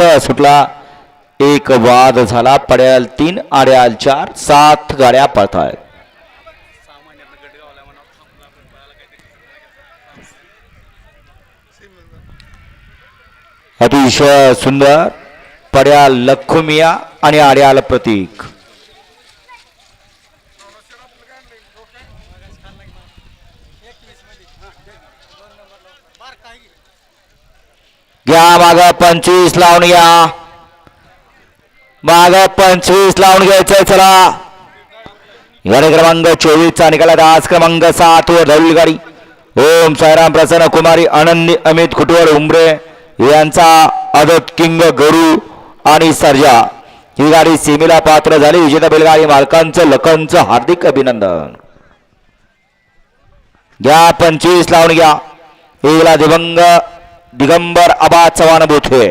सुटला एक वाद झाला पड्याल तीन आड्याल चार सात गाड्या पळतायत. अतिशय सुंदर पड्याल लखुमिया आणि आड्याल प्रतीक. घ्या माग पंचवीस लावून घ्या. माग पंचवीस लावून घ्यायचंय चला. गाडी क्रमांक चोवीसचा निकाला आज क्रमांक सात वर धरली गाडी. ओम साईराम प्रसन्न कुमारी आनंदी अमित खुटवड उंबरे यांचा अदत किंग गरू आणि सर्जा. ही गाडी सीमेला पात्र झाली. विजेता बैलगाडी मालकांचं लखनचं हार्दिक अभिनंदन. घ्या पंचवीस लावून घ्या. एकला दिवंग दिगंबर आबा चव्हाण बोथे